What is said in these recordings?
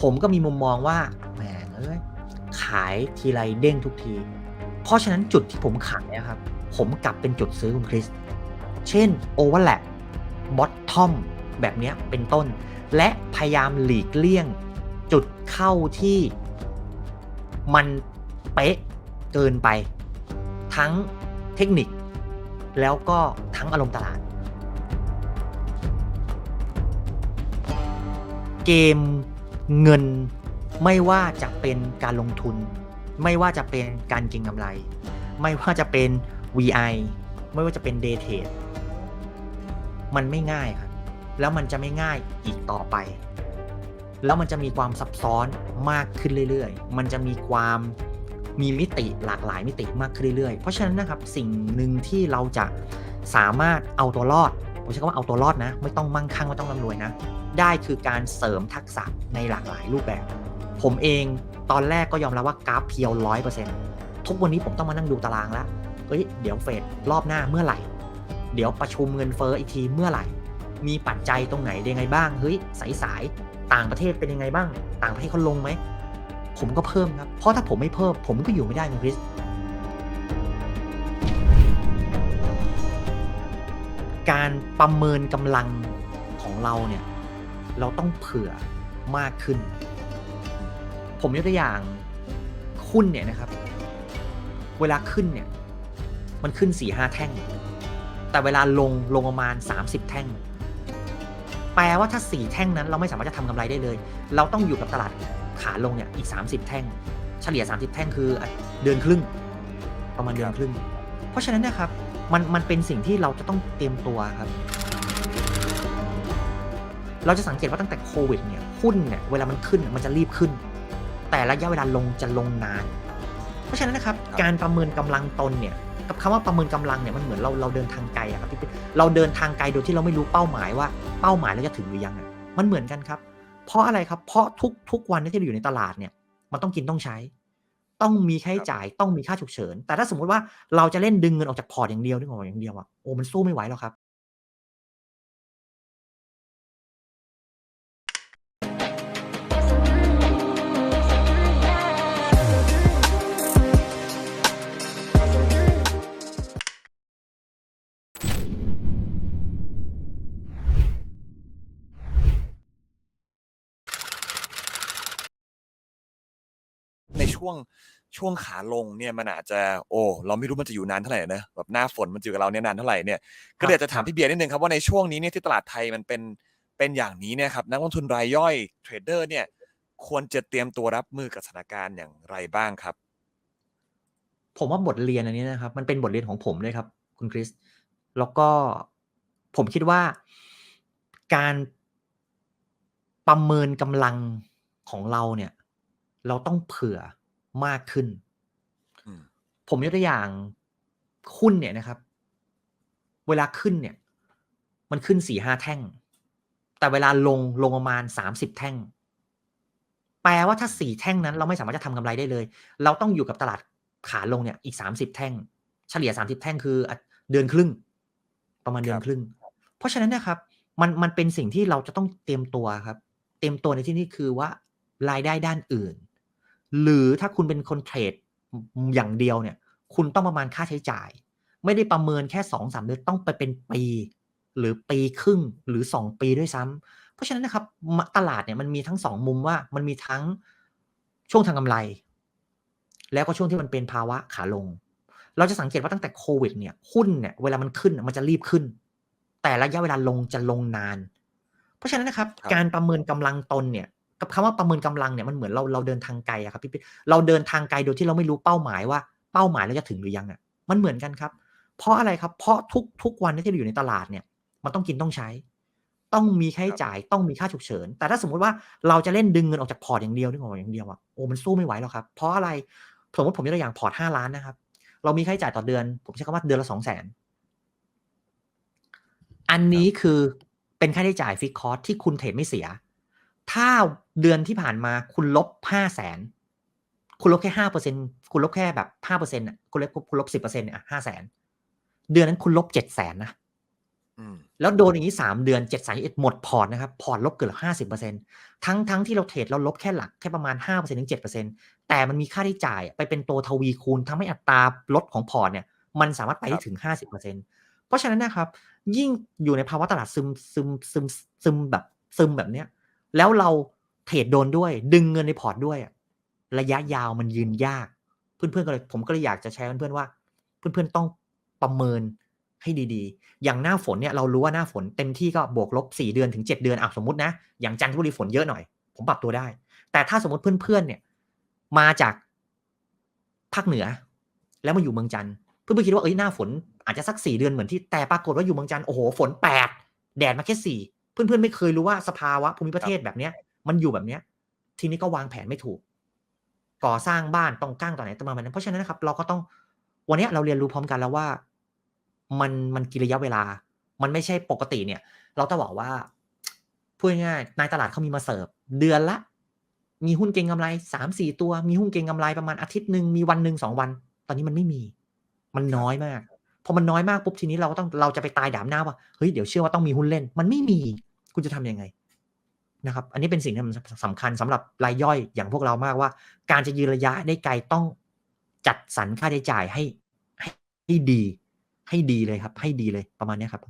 ผมก็มีมุมมองว่าแหมเอ้ยขายทีไรเด้งทุกที เพราะฉะนั้นจุดที่ผมขายอะครับ ผมกลับเป็นจุดซื้อคุณคริส เช่น overlap bottom แบบนี้เป็นต้น และพยายามหลีกเลี่ยง จุดเข้าที่มันเป๊ะเกินไป ทั้งเทคนิค แล้วก็ทั้งอารมณ์ตลาด เกม เงินไม่ว่าจะเป็นการลงทุน ไม่ว่าจะเป็นการเก็งกำไร ไม่ว่าจะเป็น VI ไม่ว่าจะเป็น Day Trade มันไม่ง่ายครับ แล้วมันจะไม่ง่ายอีกต่อไป แล้วมันจะมีความซับซ้อนมากขึ้นเรื่อยๆ มันจะมีความมีมิติหลากหลายมิติมากขึ้นเรื่อยๆ เพราะฉะนั้นนะครับสิ่งหนึ่งที่เราจะสามารถเอาตัวรอด ผมใช้คำว่าเอาตัวรอดนะ ไม่ต้องมั่งคั่งไม่ต้องร่ำรวยนะ ได้คือการเสริมทักษะในหลากหลายรูปแบบ ผมเองตอนแรกก็ยอมรับว่ากราฟเพียวร้อยเปอร์เซ็นต์ทุกวันนี้ผมต้องมานั่งดูตารางแล้วเฮ้ยเดี๋ยวเฟดรอบหน้าเมื่อไหร่ เดี๋ยวประชุมเงินเฟ้ออีกทีเมื่อไหร่ มีปัจจัยตรงไหนยังไงบ้างเฮ้ยสายสายต่างประเทศเป็นยังไงบ้าง ต่างประเทศเขาลงไหมผมก็เพิ่มครับ เพราะถ้าผมไม่เพิ่ม ผมก็อยู่ไม่ได้คุณคริส การประเมินกำลังของเราเนี่ย เราต้องเผื่อมากขึ้น ผมยกตัวอย่างหุ้นเนี่ยนะครับ เวลาขึ้นเนี่ย มันขึ้น4ี่ห้าแท่ง แต่เวลาลงลงประมาณ 30 แท่ง แปลว่าถ้า 4 แท่งนั้น เราไม่สามารถจะทำกำไรได้เลย เราต้องอยู่กับตลาดขาลงเนี่ยอีก 30 แท่ง เฉลี่ย 30 แท่งคือเดือนครึ่ง ประมาณเดือนครึ่ง เพราะฉะนั้นนะครับ มันมันเป็นสิ่งที่เราจะต้องเตรียมตัวครับ เราจะสังเกตว่าตั้งแต่โควิดเนี่ยหุ้นเนี่ยเวลามันขึ้นมันจะรีบขึ้น แต่ระยะเวลาลงจะลงนาน เพราะฉะนั้นนะครับครับการประเมินกำลังตนเนี่ยกับคำว่าประเมินกำลังเนี่ยมันเหมือนเราเราเดินทางไกลอะครับพี่ปิ๊กเราเดินทางไกลโดยที่เราไม่รู้เป้าหมายว่าเป้าหมายเราจะถึงหรือยังอะมันเหมือนกันครับ เพราะอะไรครับเพราะทุกทุกวันที่เราอยู่ในตลาดเนี่ยมันต้องกินต้องใช้ ต้องมีค่าใช้จ่ายต้องมีค่าฉุกเฉิน แต่ถ้าสมมติว่าเราจะเล่นดึงเงินออกจากพอร์ตอย่างเดียวนึกออกอย่างเดียวอะโอ้มันสู้ไม่ไหวหรอกครับ ช่วงช่วงขาลงเนี่ยมันอาจจะโอ้เราไม่รู้มันจะอยู่นานเท่าไหร่นะแบบหน้าฝนมันจะอยู่กับเราเนี่ยนานเท่าไหร่เนี่ยก็เลยอยากจะถามพี่เบียร์นิดนึงครับว่าในช่วงนี้เนี่ยที่ตลาดไทยมันเป็นเป็นอย่างนี้เนี่ยครับนักลงทุนรายย่อยเทรดเดอร์เนี่ยควรจะเตรียมตัวรับมือกับสถานการณ์อย่างไรบ้างครับ ผมว่าบทเรียนอันนี้นะครับ มันเป็นบทเรียนของผมด้วยครับ คุณคริสแล้วก็ผมคิดว่าการประเมินกำลังของเราเนี่ย เราต้องเผื่อ มากขึ้นอืมผมยกตัวอย่างหุ้นเนี่ยนะครับ เวลาขึ้นเนี่ย มันขึ้นสี่ห้าแท่ง แต่เวลาลงลงประมาณสามสิบแท่ง แปลว่าถ้าสี่แท่งนั้น เราไม่สามารถจะทำกำไรได้เลย เราต้องอยู่กับตลาดขาลงเนี่ยอีกสามสิบแท่ง เฉลี่ยสามสิบแท่งคือเดือนครึ่ง ประมาณเดือนครึ่ง เพราะฉะนั้นนะครับ มันมันเป็นสิ่งที่เราจะต้องเตรียมตัวครับ เตรียมตัวในที่นี้คือว่ารายได้ด้านอื่น หรือถ้าคุณเป็นคนเทรดอย่างเดียวเนี่ย คุณต้องประมาณค่าใช้จ่าย ไม่ได้ประเมินแค่สองสามเดือนต้องไปเป็นปี หรือปีครึ่งหรือสองปีด้วยซ้ำเพราะฉะนั้นนะครับมตลาดเนี่ยมันมีทั้งสองมุมว่ามันมีทั้งช่วงทางกำไร แล้วก็ช่วงที่มันเป็นภาวะขาลง เราจะสังเกตว่าตั้งแต่โควิดเนี่ยหุ้นเนี่ยเวลามันขึ้นมันจะรีบขึ้น แต่ระยะเวลาลงจะลงนาน เพราะฉะนั้นนะครับครับการประเมินกำลังตนเนี่ย กับคำว่าประเมินกำลังเนี่ยมันเหมือนเราเราเดินทางไกลอะครับพี่ปิ๊กเราเดินทางไกลโดยที่เราไม่รู้เป้าหมายว่าเป้าหมายเราจะถึงหรือยังอะมันเหมือนกันครับ เพราะอะไรครับ เพราะทุกทุกวันที่เราอยู่ในตลาดเนี่ย มันต้องกินต้องใช้ ต้องมีค่าใช้จ่ายต้องมีค่าฉุกเฉิน แต่ถ้าสมมุติว่าเราจะเล่นดึงเงินออกจากพอร์ตอย่างเดียวนึกออกอย่างเดียวอะโอ้มันสู้ไม่ไหวหรอกครับ เพราะอะไรสมมติผมยกตัวอย่างพอร์ตห้าล้านนะครับ เรามีค่าใช้จ่ายต่อเดือน ผมใช้คำว่าเดือนละสองแสนอันนี้คือเป็นค่าใช้จ่ายฟิกคอร์สที่คุณเทรดไม่เสีย ถ้าเดือนที่ผ่านมาคุณลบห้าแสนคุณลบแค่ห้าเปอร์เซ็นคุณลบแค่แบบห้าเปอร์เซ็นต์อะคุณลบคุณลบสิบเปอร์เซ็นต์อะห้าแสนเดือนนั้นคุณลบเจ็ดแสนนะอืมแล้วโดนอย่างนี้สามเดือนเจ็ดสายเอ็ดหมดพอร์ตนะครับ พอร์ตลบเกือบห้าสิบเปอร์เซ็นทั้งทั้งที่เราเทรดเราลบแค่หลักแค่ประมาณห้าเปอร์เซ็นถึงเจ็ดเปอร์เซ็นแต่มันมีค่าใช้จ่ายไปเป็นตัวทวีคูณทำให้อัตราลดของพอร์ตเนี่ย มันสามารถไปได้ถึงห้าสิบเปอร์เซ็นเพราะฉะนั้นนะครับ ยิ่งอยู่ในภาวะตลาดซึมซึมซึมซึมแบบซึมแบบเนี้ย แล้วเราเทรดโดนด้วย ดึงเงินในพอร์ตด้วย ระยะยาวมันยืนยาก เพื่อนๆก็เลยผมก็เลยอยากจะแชร์เพื่อนๆว่า เพื่อนๆต้องประเมินให้ดีๆ อย่างหน้าฝนเนี่ยเรารู้ว่าหน้าฝนเต็มที่ก็บวกลบสี่เดือนถึงเจ็ดเดือนอะสมมตินะ อย่างจันทบุรีฝนเยอะหน่อย ผมปรับตัวได้ แต่ถ้าสมมติเพื่อนๆเนี่ย มาจากภาคเหนือ แล้วมาอยู่เมืองจันทร์เพื่อนๆคิดว่าเอ้ยหน้าฝนอาจจะสักสี่เดือนเหมือนที่แต่ปรากฏว่าอยู่เมืองจันทร์โอ้โหฝนแปดแดดมาแค่สี่ เพื่อนๆไม่เคยรู้ว่าสภาวะภูมิประเทศแบบเนี้ย มันอยู่แบบเนี้ย ทีนี้ก็วางแผนไม่ถูก ก่อสร้างบ้านต้องก้างต่อไหนต้องมาแบบนั้น เพราะฉะนั้นนะครับ เราก็ต้องวันเนี้ยเราเรียนรู้พร้อมกันแล้วว่า มันมันกินระยะเวลา มันไม่ใช่ปกติเนี่ย เราต้องบอกว่าพูดง่ายๆนายตลาดเขามีมาเสิร์ฟเดือนละ มีหุ้นเก็งกำไรสามสี่ตัว มีหุ้นเก็งกำไรประมาณอาทิตย์หนึ่งมีวันหนึ่งสองวัน ตอนนี้มันไม่มี มันน้อยมากพอมันน้อยมากปุ๊บทีนี้เราก็ต้องเราจะไปตายดามหน้าว่าเฮ้ยเดี๋ยวเชื่อว่าต้องมีหุ้นเล่น มันไม่มี คุณจะทำยังไงนะครับ อันนี้เป็นสิ่งที่มันสำคัญสำหรับรายย่อยอย่างพวกเรามากว่า การจะยืนระยะได้ไกลต้องจัดสรรค่าใช้จ่ายให้ให้ดี ให้ดีเลยครับ ให้ดีเลยประมาณนี้ครับ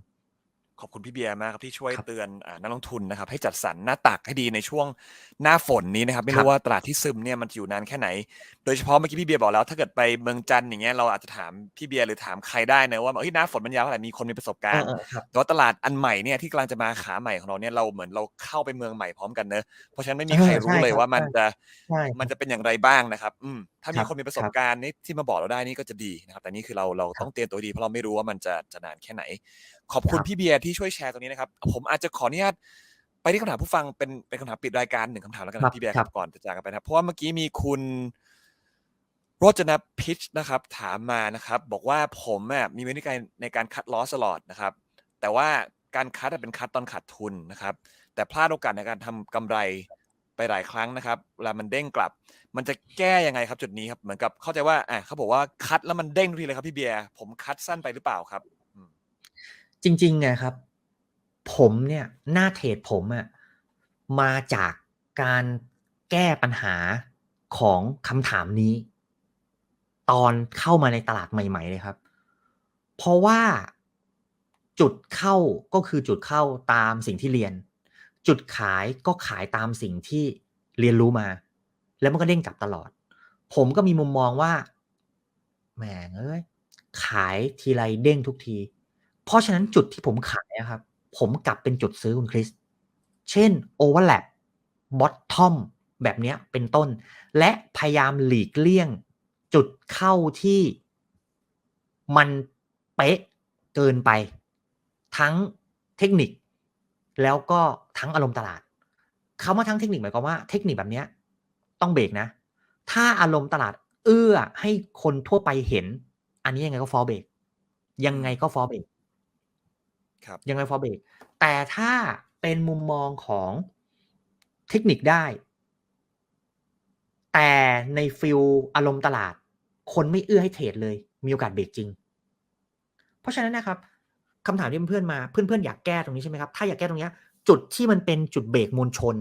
ขอบคุณพี่เบียร์มากครับที่ช่วยครับเตือนอ่านักลงทุนนะครับ ให้จัดสรรหน้าตักให้ดีในช่วงหน้าฝนนี้นะครับ ไม่ครัรู้บว่าตลาดที่ซึมเนี่ยมันจะอยู่นานแค่ไหน โดยเฉพาะเมื่อกี้พี่เบียร์บอกแล้ว ถ้าเกิดไปเมืองจันทร์อย่างเงี้ยเราอาจจะถามพี่เบียร์หรือถามใครได้นะว่าเฮ้ยหน้าฝนมันยาวเท่าไหร่มีคนมีประสบเอการอณ์เออครับแต่ว่าตลาดอันใหม่เนี่ยที่กำลังจะมาขาใหม่ของเราเนี่ยเราเหมือนเราเข้าไปเมืองใหม่พร้อมกันเนอะเพราะฉะนั้นไม่มีเออใครรู้ใช่เลยครับว่ามันใช่จะใช่มันจะเป็นอย่างไรบ้างนะครับ อืมถ้ามีครับคนมีประสบครับการณ์นี่ที่มาบอกเราได้นี่ก็จะดีนะครับ แต่นี่คือเราเราครับต้องเตรียมตัวดีเพราะเราไม่รู้ว่ามันจะจะนานแค่ไหน ขอบคุณครับพี่เบียร์ที่ช่วยแชร์ตรงนี้นะครับ ผมอาจจะขออนุญาตไปที่คำถามผู้ฟังเป็นเป็นคำถามปิดรายการหนึ่งคำถามแล้วกันครับนะพี่เบียร์คครัรับบก่อนจะจากกันไปนะครับเพราะว่าเมื่อกี้มีคุณโรจนพิชนะครับ ถามมานะครับ บอกว่าผมอะมีวิธีการในการคัดลอสตลอดนะครับ แต่ว่าการคัดอะเป็นคัดตอนขาดทุนนะครับ แต่พลาดโอกาสในการทำกำไรไปหลายครั้งนะครับเวลามันเด้งกลับ มันจะแก้ยังไงครับจุดนี้ครับ เหมือนกับเข้าใจว่าอะเขาบอกว่าคัดแล้วมันเด้งทุกทีเลยครับพี่เบียร์ผมคัดสั้นไปหรือเปล่าครับอืม จริงๆไงครับ ผมเนี่ยหน้าเทรดผมอะมาจากการแก้ปัญหาของคำถามนี้ ตอนเข้ามาในตลาดใหม่ ๆ เลยครับ เพราะว่าจุดเข้าก็คือจุดเข้าตามสิ่งที่เรียน จุดขายก็ขายตามสิ่งที่เรียนรู้มา แล้วมันก็เด้งกลับตลอด ผมก็มีมุมมองว่าแหมเอ้ยขายทีไรเด้งทุกที เพราะฉะนั้นจุดที่ผมขายอะครับ ผมกลับเป็นจุดซื้อคุณคริส เช่น overlap bottom แบบนี้เป็นต้น และพยายามหลีกเลี่ยง จุดเข้าที่มันเป๊ะเกินไป ทั้งเทคนิค แล้วก็ทั้งอารมณ์ตลาดคำว่าทั้งเทคนิคหมายความว่าเทคนิคแบบนี้ต้องเบรกนะ ถ้าอารมณ์ตลาดเอื้อให้คนทั่วไปเห็น อันนี้ยังไงก็ฟอเบรกยังไงก็ฟอเบรก ยังไงฟอเบรกแต่ถ้าเป็นมุมมองของเทคนิคได้ แต่ในฟิลอารมณ์ตลาด คนไม่เอื้อให้เทรดเลย มีโอกาสเบรกจริง เพราะฉะนั้นนะครับคำถามที่เพื่อนๆมาเพื่อนๆอยากแก้ตรงนี้ใช่ไหมครับ ถ้าอยากแก้ตรงนี้จุดที่มันเป็นจุดเบรกมวลชน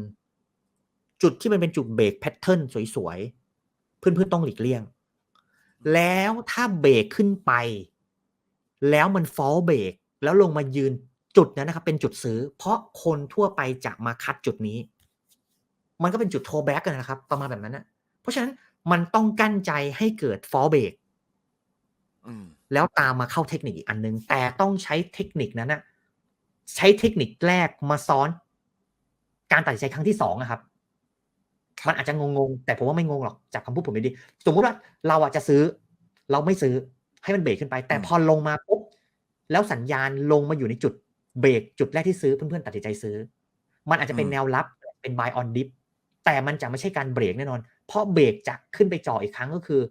จุดที่มันเป็นจุดเบรกแพทเทิร์นสวยๆ เพื่อนๆต้องหลีกเลี่ยง แล้วถ้าเบรกขึ้นไป แล้วมันฟอลเบรก แล้วลงมายืนจุดนั้นนะครับเป็นจุดซื้อ เพราะคนทั่วไปจะมาคัดจุดนี้ มันก็เป็นจุดโทแบ็กกันนะครับ ประมาณแบบนั้นนะเพราะฉะนั้นมันต้องกั้นใจให้เกิดฟอลเบรกอืมแล้วตามมาเข้าเทคนิคอีกอันนึง แต่ต้องใช้เทคนิคนั้นนะใช้เทคนิคแรกมาซ้อน การตัดสินใจครั้งที่สองอะครับมันอาจจะงงๆแต่ผมว่าไม่งงหรอกจากคำพูดผมดีๆสมมุติว่าเราอาจจะซื้อ เราไม่ซื้อให้มันเบรกขึ้นไป แต่อืมพอลงมาปุ๊บ แล้วสัญญาณลงมาอยู่ในจุดเบรกจุดแรกที่ซื้อเพื่อนๆตัดสินใจซื้อ มันอาจจะเป็นแนวรับเป็น buy on dip แต่มันจะไม่ใช่การเบรกแน่นอน เพราะเบรกจะขึ้นไปจ่ออีกครั้งก็คือ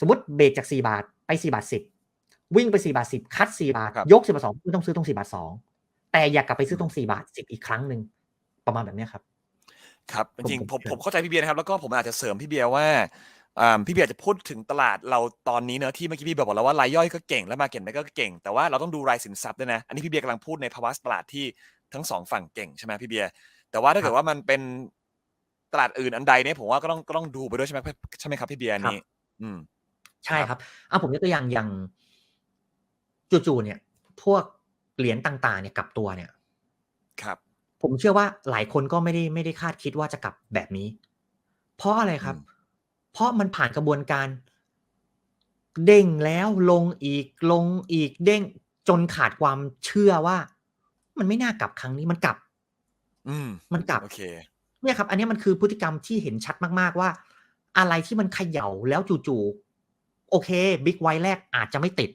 สมมติเบรกจาก 4 บาทไป 4 บาท 10 วิ่งไป 4 บาท 10 คัด 4 บาทครับยก4บาท2คุณต้องซื้อตรง 4 บาท 2 แต่อย่ากลับไปซื้อตรง 4 บาท 10 อีกครั้งหนึ่งประมาณแบบเนี้ยครับ ครับ จริงผมๆผมผมผมเข้าใจพี่เบียร์นะครับ แล้วก็ผมอาจจะเสริมพี่เบียร์ว่าอ่า พี่เบียร์จะพูดถึงตลาดเราตอนนี้เนอะที่เมื่อกี้พี่เบียร์บอกแล้วว่ารายย่อยก็เก่งและมาเก็ตก็เก่ง แต่ว่าเราต้องดูรายสินทรัพย์ด้วยนะ อันนี้พี่เบียร์กำลังพูดในภาวะตลาดที่ทั้งสองฝั่งเก่งใช่ไหมพี่เบียร์แต่ว่าถ้าครัเกิดบว่ามันเป็นตลาดอื่นอันใดเนี่ยผมว่าก็ต้องก็ต้องดูไปด้วยใช่ไหมใช่ไหมครับพี่เบียร์อันครับนี้อืมใช่คครับรับอะผมยกตัวอย่างอย่างจู่ๆเนี่ย พวกเหรียญต่างๆ เนี่ยกลับตัวเนี่ย ครับ ผมเชื่อว่าหลายคนก็ไม่ได้ไม่ได้คาดคิดว่าจะกลับแบบนี้ เพราะอะไรครับอืม เพราะมันผ่านกระบวนการ เด้งแล้วลงอีกลงอีกเด้งจนขาดความเชื่อว่า มันไม่น่ากลับครั้งนี้มันกลับ อืม มันกลับโอเคเนี่ยครับ อันนี้มันคือพฤติกรรมที่เห็นชัดมาก ๆ ว่า อะไรที่มันเขย่าแล้วจู่ๆโอเคบิ๊กไวแรกอาจจะไม่ติด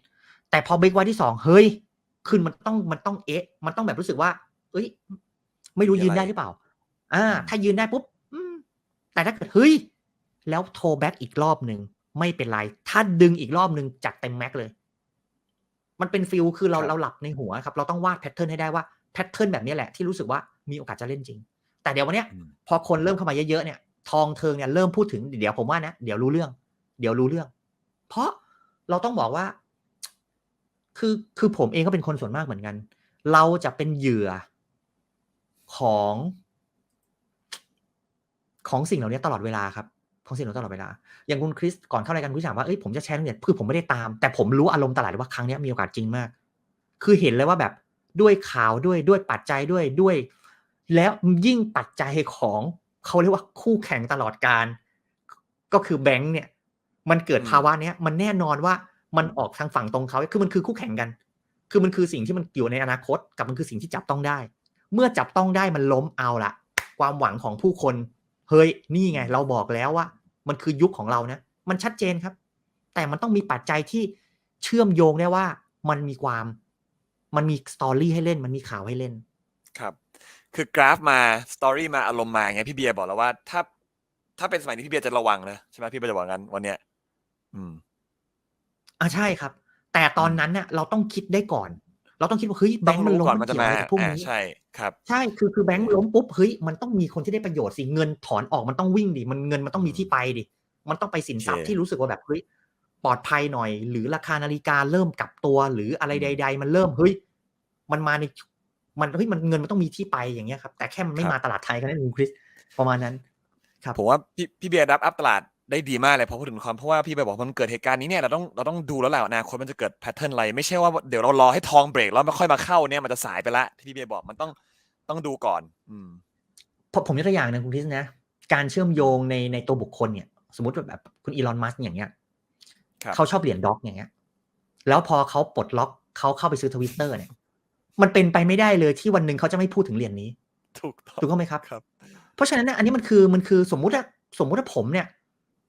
แต่พอบิ๊กไวที่สองเฮ้ยขึ้นมันต้องมันต้องเอ๊ะ มันต้องแบบรู้สึกว่า เอ้ย ไม่รู้มียือะไรนได้หรือเปล่า อ่าอืมถ้ายืนได้ปุ๊บอืมแต่ถ้าเกิดเฮ้ย แล้วโทรแบ็กอีกรอบหนึ่งไม่เป็นไร ถ้าดึงอีกรอบหนึ่งจัดเต็มแม็กเลย มันเป็นฟิลคือเราครับเราหลับในหัวครับ เราต้องวาดแพทเทิร์นให้ได้ว่าแพทเทิร์นแบบนี้แหละที่รู้สึกว่ามีโอกาสจะเล่นจริง แต่เดี๋ยววันเนี้ยอืมพอคนเริ่มเข้ามาเยอะๆเนี่ย ทองเทิงเนี่ยเริ่มพูดถึงเดี๋ยวผมว่านะเดี๋ยวรู้เรื่อง เดี๋ยวรู้เรื่อง เพราะเราต้องบอกว่า คือคือผมเองก็เป็นคนส่วนมากเหมือนกัน เราจะเป็นเหยื่อของ ของสิ่งเหล่านี้ตลอดเวลาครับ ของสิ่งเหล่านี้ตลอดเวลา อย่างคุณคริสก่อนเข้ารายการคุณคริสถามว่าเอ้ยผมจะแชร์เรื่องเนี่ยคือผมไม่ได้ตาม แต่ผมรู้อารมณ์ตลาดว่าครั้งเนี้ยมีโอกาสจริงมาก คือเห็นเลยว่าแบบด้วยข่าวด้วยด้วยปัจจัยด้วยด้วย แล้วยิ่งปัจจัยของเขาเรียกว่าคู่แข่งตลอดการ ก็คือแบงค์เนี่ย มันเกิดอืมภาวะเนี้ยมันแน่นอนว่ามันออกทางฝั่งตรงเขาคือมันคือคู่แข่งกัน คือมันคือสิ่งที่มันอยู่ในอนาคต กับมันคือสิ่งที่จับต้องได้ เมื่อจับต้องได้มันล้มเอาละความหวังของผู้คน เฮ้ยนี่ไง เราบอกแล้วว่า มันคือยุคของเรานะ มันชัดเจนครับ แต่มันต้องมีปัจจัยที่เชื่อมโยงได้ว่ามันมีความ มันมีสตอรี่ให้เล่น มันมีข่าวให้เล่น ครับ คือกราฟมาสตอรี่มาอารมณ์มาไงพี่เบียร์บอกแล้วว่า ถ้า ถ้าเป็นสมัยนี้พี่เบียร์จะระวังนะใช่ไหมพี่เบียร์จะบอกงั้นวันเนี้ย อืมอ่าใช่ครับ แต่ตอนนั้นเนี่ยเราต้องคิดได้ก่อน เราต้องคิดว่าเฮ้ยแบต้องงค์มันรู้ล้มก่อนมัมันนจะเกี่ยวมาอะไรกับพวกอ่านี้ใช่ครับใช่คือคือแบงค์ล้มปุ๊บเฮ้ยมันต้องมีคนที่ได้ประโยชน์สิเงินถอนออกมันต้องวิ่งดิมันเงินมันต้องมีที่ไปดิมันต้องไปสินทรัพย์โอเคที่รู้สึกว่าแบบเฮ้ยปลอดภัยหน่อย หรือราคานาฬิกาเริ่มกลับตัวหรืออะไรอืมใด ๆ มันเริ่มเฮ้ยมันมาในมันเฮ้ยมันเงินมันต้องมีที่ไปอย่างเงี้ยครับแต่แค่มันไม่ครับมาตลาดไทยกันนั่นเองคริสประมาณนั้น ครับผมว่าพี่พี่เบียร์รับอัพตลาด ได้ดีมากเลยพอพูดถึงความเพราะว่าพี่เบียร์บอกมันเกิดเหตุการณ์นี้เนี่ยเราต้องเราต้องดูแล้วแหละว่าอนาคตมันจะเกิดแพทเทิร์นอะไร ไม่ใช่ว่าเดี๋ยวเรารอให้ทองเบรกแล้วไม่ค่อยมาเข้าเนี่ยมันจะสายไปละที่พี่เบียร์บอกมันต้องต้องดูก่อน อืมผมผมยกตัวอย่างหนึงคุณคริสนะ การเชื่อมโยงในในตัวบุคคลเนี่ย สมมติว่าแบบคุณอีลอนมัสอย่างเงี้ยครับเขาชอบเหรียญด็อกอย่างเงี้ย แล้วพอเขาปลดล็อกเขาเข้าไปซื้อทวิตเตอร์เนี่ย มันเป็นไปไม่ได้เลยที่วันหนึ่งเขาจะไม่พูดถึงเหรียญนี้ ถูกต้องถูกต้องไหมครับครับ เพราะฉะนั้นเนี่ยอันนี้มันคือมันคือสมมุติว่าสมมุติว่าผมเนี่ย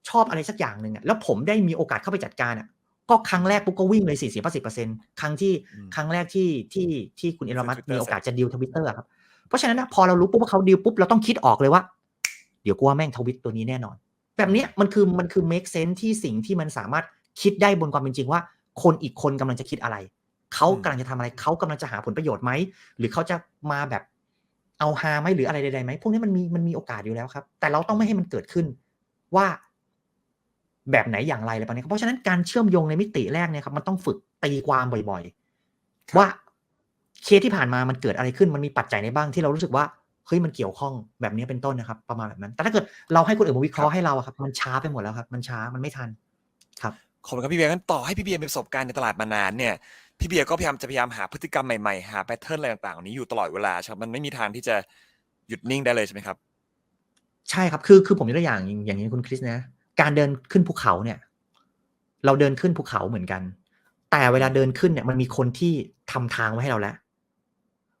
ชอบอะไรสักอย่างหนึ่งอะแล้วผมได้มีโอกาสเข้าไปจัดการอะก็ครั้งแรกปุ๊บก็วิ่งเลยสี่สิบสิบเปอร์เซ็นครั้งที่อืมครั้งแรกที่ที่ที่คุณอีลอนมัสซื้อ Twitter มีโอกาสจะดีลทวิตเตอร์ครับ เพราะฉะนั้นนะพอเรารู้ปุ๊บว่าเขาดีลปุ๊บเราต้องคิดออกเลยว่า เดี๋ยวกูว่าแม่งทวิตตัวนี้แน่นอน แบบเนี้ยมันคือมันคือ make sense ที่สิ่งที่มันสามารถคิดได้บนความเป็นจริงว่า คนอีกคนกำลังจะคิดอะไร เขาอืมกำลังจะทำอะไรเขากำลังจะหาผลประโยชน์ไหมหรือเขาจะมาแบบเอาฮาไหมหรืออะไรใดๆไหมพวกนี้มันมีมันมีโอกาสอยู่แล้วครับ แต่เราต้องไม่ให้มันเกิดขึ้นว่า แบบไหนอย่างไรอะไรประมาณนี้ครับเพราะฉะนั้นการเชื่อมโยงในมิติแรกเนี่ยครับมันต้องฝึกตีความบ่อยครับๆว่าเคสที่ผ่านมามันเกิดอะไรขึ้นมันมีปัจจัยในบ้างที่เรารู้สึกว่าเฮ้ยมันเกี่ยวข้องแบบนี้เป็นต้นนะครับ ประมาณแบบนั้น แต่ถ้าเกิดเราให้คนอื่นมาวิเคราะห์ให้เราอะครับ มันช้าไปหมดแล้วครับ มันช้ามันไม่ทันครับขอบคุณครับพี่เบียร์งั้นต่อให้พี่เบียร์มีประสบการณ์ในตลาดมานานเนี่ยพี่เบียร์ก็พยายามจะพยายามหาพฤติกรรมใหม่ๆหาแพทเทิร์นอะไรต่างๆเหล่านี้อยู่ตลอดเวลาใช่ไหมมันไม่มีทางที่จะหยุดนิ่งได้เลยใช่ไหมครับ ใช่ครับคือคือผมยกตัวอย่างอย่างอย่างนี้คุณคริสนะ การเดินขึ้นภูเขาเนี่ย เราเดินขึ้นภูเขาเหมือนกัน แต่เวลาเดินขึ้นเนี่ยมันมีคนที่ทำทางไว้ให้เราแล้ว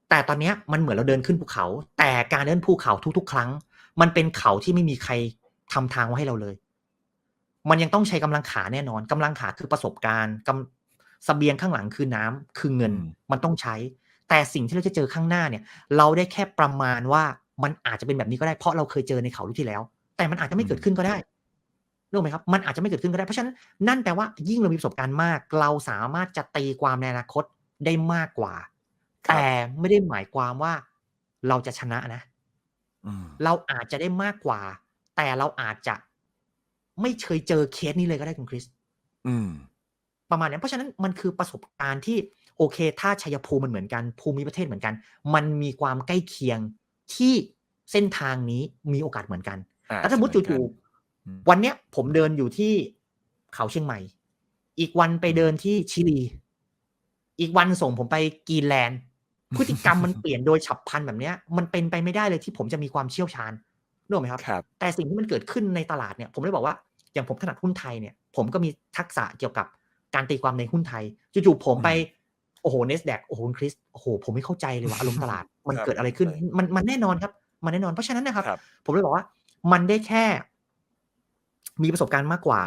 แต่ตอนเนี้ยมันเหมือนเราเดินขึ้นภูเขา แต่การเดินภูเขาทุก ๆ ครั้ง มันเป็นเขาที่ไม่มีใครทำทางไว้ให้เราเลย มันยังต้องใช้กำลังขาแน่นอนกำลังขาคือประสบการณ์กำเสบียงข้างหลังคือน้ำคือเงินอืมมันต้องใช้ แต่สิ่งที่เราจะเจอข้างหน้าเนี่ย เราได้แค่ประมาณว่ามันอาจจะเป็นแบบนี้ก็ได้เพราะเราเคยเจอในเขาลูกที่แล้ว แต่มันอาจจะไม่เกิดขึ้นก็ได้ รู้ไหมครับมันอาจจะไม่เกิดขึ้นก็ได้เพราะฉะนั้นนั่นแปลว่ายิ่งเรามีประสบการณ์มาก เราสามารถจะตีความในอนาคตได้มากกว่าครับแต่ไม่ได้หมายความว่าเราจะชนะนะอืมเราอาจจะได้มากกว่า แต่เราอาจจะไม่เคยเจอเคสนี้เลยก็ได้คุณคริสอืมประมาณนั้นเพราะฉะนั้นมันคือประสบการณ์ที่โอเค ถ้าชัยภูมิมันเหมือนกัน ภูมิประเทศเหมือนกัน มันมีความใกล้เคียงที่เส้นทางนี้มีโอกาสเหมือนกันอ่าแล้วสมมติเหมือนกันจู่อืมๆ วันเนี้ยผมเดินอยู่ที่เขาเชียงใหม่ อีกวันไปเดินที่ชิลี อีกวันส่งผมไปกรีนแลนด์ พฤติกรรมมันเปลี่ยนโดยฉับพลันแบบเนี้ย มันเป็นไปไม่ได้เลยที่ผมจะมีความเชี่ยวชาญนึกออกไหมครับครับแต่สิ่งที่มันเกิดขึ้นในตลาดเนี่ย ผมเลยบอกว่า อย่างผมถนัดหุ้นไทยเนี่ย ผมก็มีทักษะเกี่ยวกับการตีความในหุ้นไทยจู่ๆผมไปโอ้โหเนสแดกโอ้โหคุณคริสโอ้โหผมไม่เข้าใจเลยว่าอารมณ์ตลาดมันครับเกิดอะไรขึ้นใช่มันมันแน่นอนครับ มันแน่นอนเพราะฉะนั้นนะครับครับผมเลยบอกว่า มันได้แค่ มีประสบการณ์มากกว่า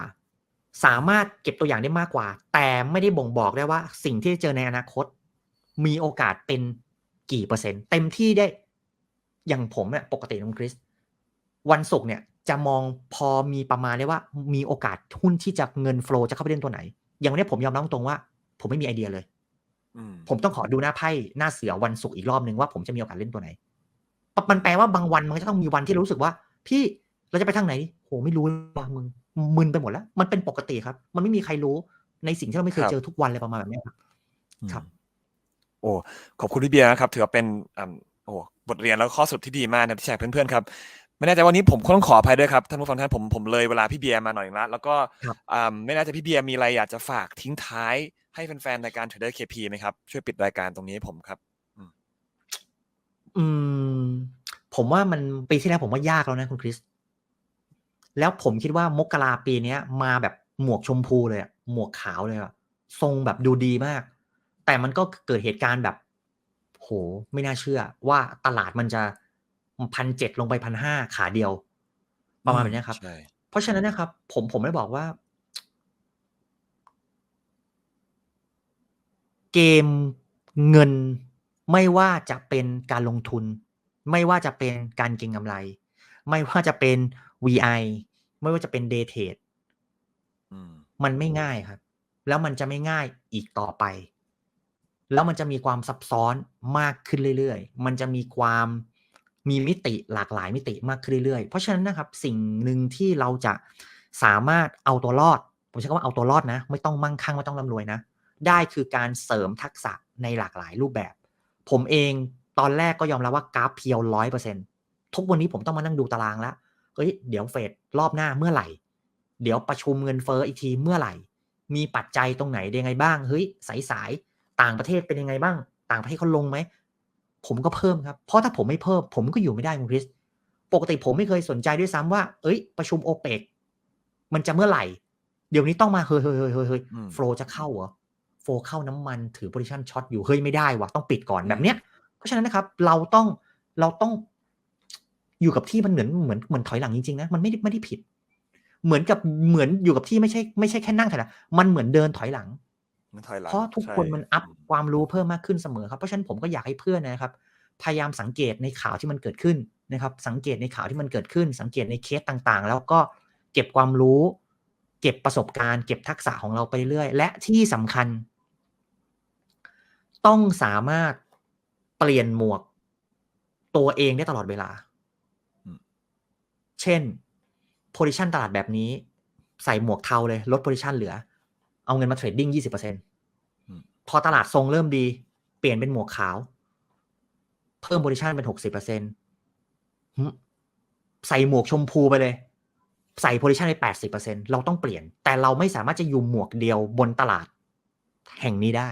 สามารถเก็บตัวอย่างได้มากกว่า แต่ไม่ได้บ่งบอกได้ว่าสิ่งที่จะเจอในอนาคต มีโอกาสเป็นกี่เปอร์เซ็นต์ เต็มที่ได้อย่างผมเนี่ยปกติน้องคริสวันศุกร์เนี่ยจะมองพอมีประมาณได้ว่า มีโอกาสหุ้นที่จะเงินโฟลจะเข้าไปเล่นตัวไหน อย่างวันนี้ผมยอมรับตรงๆว่า ผมไม่มีไอเดียเลยอืมผมต้องขอดูหน้าไพ่หน้าเสือวันศุกร์อีกรอบหนึ่งว่าผมจะมีโอกาสเล่นตัวไหน มันแปลว่าบางวันมันก็จะต้องมีวันที่รู้สึกว่า พี่เราจะไปทางไหน โหไม่รู้ว่ามึงมึนไปหมดแล้ว มันเป็นปกติครับ มันไม่มีใครรู้ในสิ่งที่เราไม่เคยครับเจอทุกวันเลยประมาณแบบเนี้ยครับ ครับ โอ้ขอบคุณพี่เบียร์นะครับ ถือว่าเป็นอ่าโอ้บทเรียนแล้วข้อสรุปที่ดีมากนะที่แชร์เพื่อนๆครับไม่แน่ใจวันนี้ผมต้องขออภัยด้วยครับท่านผู้ฟังท่านผมผมเลยเวลาพี่เบียร์มาหน่อยละแล้วก็ครับอ่าไม่แน่ใจพี่เบียร์มีอะไรอยากจะฝากทิ้งท้ายให้แฟนๆรายการ Trader KP ไหมครับ ช่วยปิดรายการตรงนี้ให้ผมครับ อืม ผมว่ามันปีที่แล้วผมว่ายากแล้วนะคุณคริส แล้วผมคิดว่ามกราปีเนี้ยมาแบบหมวกชมพูเลยอะหมวกขาวเลยอะทรงแบบดูดีมาก แต่มันก็เกิดเหตุการณ์แบบ โห ไม่น่าเชื่อ ว่าตลาดมันจะพันเจ็ดลงไปพันห้าขาเดียว ประมาณแบบเนี้ยครับใช่เพราะฉะนั้นนะครับ ผมผมไม่บอกว่า เกมเงินไม่ว่าจะเป็นการลงทุน ไม่ว่าจะเป็นการเก็งกำไร ไม่ว่าจะเป็น VI ไม่ว่าจะเป็น Day Trade อืมมันไม่ง่ายครับ แล้วมันจะไม่ง่ายอีกต่อไป แล้วมันจะมีความซับซ้อนมากขึ้นเรื่อยๆ มันจะมีความมีมิติหลากหลายมิติมากขึ้นเรื่อยๆ เพราะฉะนั้นนะครับสิ่งหนึ่งที่เราจะสามารถเอาตัวรอด ผมใช้คำว่าเอาตัวรอดนะ ไม่ต้องมั่งคั่งไม่ต้องร่ำรวยนะ ได้คือการเสริมทักษะในหลากหลายรูปแบบ ผมเองตอนแรกก็ยอมรับว่ากราฟเพียวร้อยเปอร์เซ็น ทุกวันนี้ผมต้องมานั่งดูตารางแล้วเฮ้ยเดี๋ยวเฟดรอบหน้าเมื่อไหร่ เดี๋ยวประชุมเงินเฟ้ออีกทีเมื่อไหร่ มีปัจจัยตรงไหนยังไงบ้างเฮ้ยสายสายๆต่างประเทศเป็นยังไงบ้าง ต่างประเทศเขาลงไหมผมก็เพิ่มครับ เพราะถ้าผมไม่เพิ่ม ผมก็อยู่ไม่ได้คุณคริสปกติผมไม่เคยสนใจด้วยซ้ำว่า เอ้ย ประชุมโอเปกมันจะเมื่อไหร่ เดี๋ยวนี้ต้องมาเฮ้ยเฮ้ยเฮ้ยเฮ้ยเฮ้ยอืมโฟลจะเข้าเหรอโฟลเข้าน้ำมันถือโพซิชันช็อตอยู่เฮ้ยไม่ได้ว่ะต้องปิดก่อนแบบเนี้ย เพราะฉะนั้นนะครับ เราต้องเราต้อง อยู่กับที่มันเหมือนเหมือนเหมือนถอยหลังจริงๆนะมันไม่ได้ไม่ได้ผิด เหมือนกับเหมือนอยู่กับที่ไม่ใช่ไม่ใช่แค่นั่งถอยหลังมันเหมือนเดินถอยหลังมันถอยหลังเพราะทุกใช่คนมันอัพอืมความรู้เพิ่มมากขึ้นเสมอครับเพราะฉะนั้นผมก็อยากให้เพื่อนนะครับ พยายามสังเกตในข่าวที่มันเกิดขึ้นนะครับ สังเกตในข่าวที่มันเกิดขึ้น สังเกตในเคสต่างๆ แล้วก็เก็บความรู้ เก็บประสบการณ์ เก็บทักษะของเราไปเรื่อยและที่สำคัญ ต้องสามารถเปลี่ยนหมวกตัวเองได้ตลอดเวลาอืม เช่น position ตลาดแบบนี้ ใส่หมวกเทาเลยลด position เหลือ เอาเงินมาเทรดดิ้งยี่สิบเปอร์เซ็นพอตลาดทรงเริ่มดี เปลี่ยนเป็นหมวกขาว เพิ่ม position เป็นหกสิบเปอร์เซ็นใส่หมวกชมพูไปเลย ใส่ position ไปแปดสิบเปอร์เซ็นเราต้องเปลี่ยน แต่เราไม่สามารถจะอยู่หมวกเดียวบนตลาด แห่งนี้ได้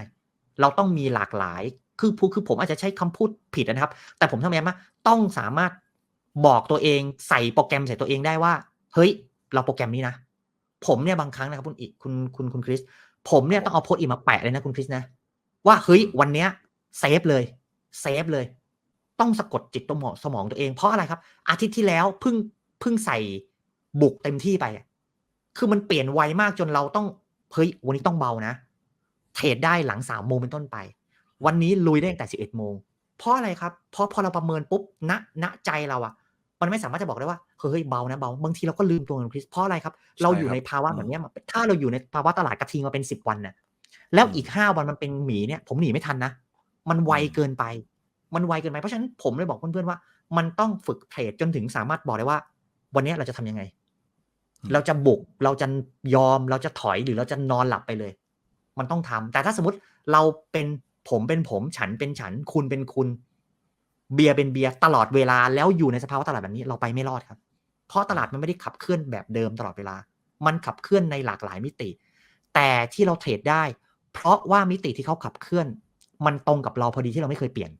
เราต้องมีหลากหลายคือคือคือผมอาจจะใช้คำพูดผิดนะครับ แต่ผมทำไมว่าต้องสามารถ บอกตัวเองใส่โปรแกรมใส่ตัวเองได้ว่า เฮ้ย เราโปรแกรมนี้นะ ผมเนี่ยบางครั้งนะครับคุณอีกคุณคุณคุณคริส ผมเนี่ยต้องเอาโพสต์อีกมาแปะเลยนะคุณคริสนะ ว่าเฮ้ยวันเนี้ยเซฟเลยเซฟเลย ต้องสะกดจิตตัวหมอสมองตัวเองเพราะอะไรครับ อาทิตย์ที่แล้วเพิ่งเพิ่งใส่บุกเต็มที่ไปคือมันเปลี่ยนไวมากจนเราต้องเฮ้ยวันนี้ต้องเบานะ เทรดได้หลังสามโมงเป็นต้นไป วันนี้ลุยได้ตั้งแต่สิบเอ็ดโมงเพราะอะไรครับ เพราะพอเราประเมินปุ๊บณณใจเราอะ มันไม่สามารถจะบอกได้ว่าเฮ้ยเบานะเบาบางทีเราก็ลืมตัวนะคริสเพราะอะไรครับ เราอยู่ในภาวะแบบเนี้ยมาถ้าเราอยู่ในภาวะตลาดกระทิงมาเป็นสิบวันน่ะแล้วอีกห้าวันมันเป็นหมีเนี่ย ผมหนีไม่ทันนะมันไวเกินไป มันไวเกินไปเพราะฉะนั้นผมเลยบอกเพื่อนๆว่า มันต้องฝึกเทรดจนถึงสามารถบอกได้ว่า วันเนี้ยเราจะทำยังไง เราจะบุกเราจะยอมเราจะถอยหรือเราจะนอนหลับไปเลย มันต้องทำแต่ถ้าสมมติเราเป็นผมเป็นผมฉันเป็นฉัน คุณเป็นคุณ เบียร์เป็นเบียร์ตลอดเวลาแล้วอยู่ในสภาวะตลาดแบบนี้เราไปไม่รอดครับ เพราะตลาดมันไม่ได้ขับเคลื่อนแบบเดิมตลอดเวลา มันขับเคลื่อนในหลากหลายมิติ แต่ที่เราเทรดได้ เพราะว่ามิติที่เขาขับเคลื่อน มันตรงกับเราพอดีที่เราไม่เคยเปลี่ยน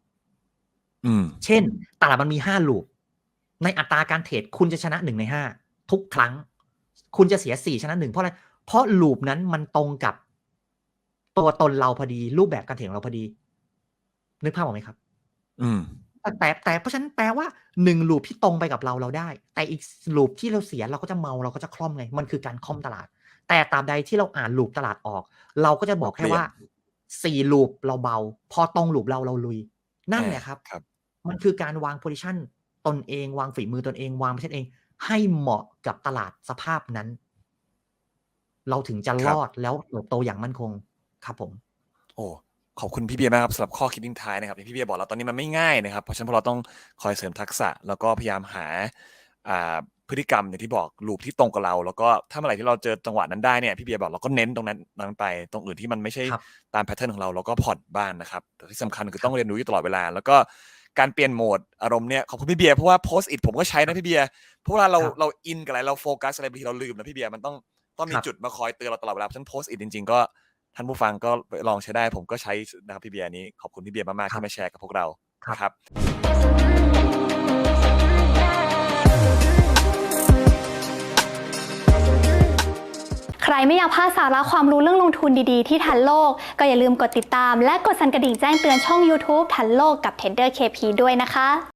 อืมเช่น ตลาดมันมีห้าลูปในอัตราการเทรดคุณจะชนะหนึ่งในห้าทุกครั้ง คุณจะเสียสี่ชนะหนึ่งเพราะอะไรเพราะลูปนั้นมันตรงกับตัวตนเราพอดี รูปแบบการเทรดของเราพอดี นึกภาพออกไหมครับ อืม แต่แต่แต่เพราะฉะนั้นแปลว่าหนึ่งลูปที่ตรงไปกับเราเราได้ แต่อีกลูปที่เราเสียเราก็จะเมาเราก็จะคล่อมไง มันคือการคล่อมตลาด แต่ตราบใดที่เราอ่านลูปตลาดออก เราก็จะบอกแค่ว่าสี่ลูปเราเบา พอตรงลูปเราเราลุย นั่นแหละครับครับมันคือการวางโพ i ิชันตนเองวางฝีมือตนเอง วางโพ i ิชันเอง ให้เหมาะกับตลาดสภาพนั้น เราถึงจะครรับอดแล้วเติบโตอย่างมั่นคงครับผม โอ้ ขอบคุณพี่เบียร์มากครับสำหรับข้อคิดทิ้งท้ายนะครับที่พี่เบียร์บอกเราตอนนี้มันไม่ง่ายนะครับ เพราะฉะนั้นพวกเราต้องคอยเสริมทักษะ แล้วก็พยายามหาอ่าพฤติกรรมอย่างที่บอกลูปที่ตรงกับเรา แล้วก็ถ้าเมื่อไหร่ที่เราเจอจังหวะนั้นได้เนี่ยพี่เบียร์บอกเราก็เน้นตรงนั้นนั้นไปตรงอื่นที่มันไม่ใช่ครับตามแพทเทิร์นของเราเราก็ผ่อนบ้างนะครับแต่ที่สำคัญคือต้องเรียนรู้อยู่ตลอดเวลา แล้วก็การเปลี่ยนโหมดอารมณ์เนี่ยขอบคุณพี่เบียร์เพราะว่าโพสต์อิทผมก็ใช้นะพี่เบียร์เพราะเวลาเราครับเราอินกับอะไรเราโฟกัสอะไรบางทีเราลืมนะพี่เบียร์มันต้องต้องมีครับจุดมาคอยเตือนเราตลอดเวลาเพราะฉะนั้นโพสต์อิทจริง ๆ ก็ ท่านผู้ฟังก็ลองใช้ได้ผมก็ใช้นะครับพี่เบียร์อันนี้ ขอบคุณพี่เบียร์มากๆครับที่มาแชร์กับพวกเราครับนะครับใครไม่อยากพลาดสาระความรู้เรื่องลงทุนดีๆ ที่ทันโลก ก็อย่าลืมกดติดตาม และกดสั่นกระดิ่งแจ้งเตือนช่อง YouTube ทันโลกกับ Tender KP ด้วยนะคะ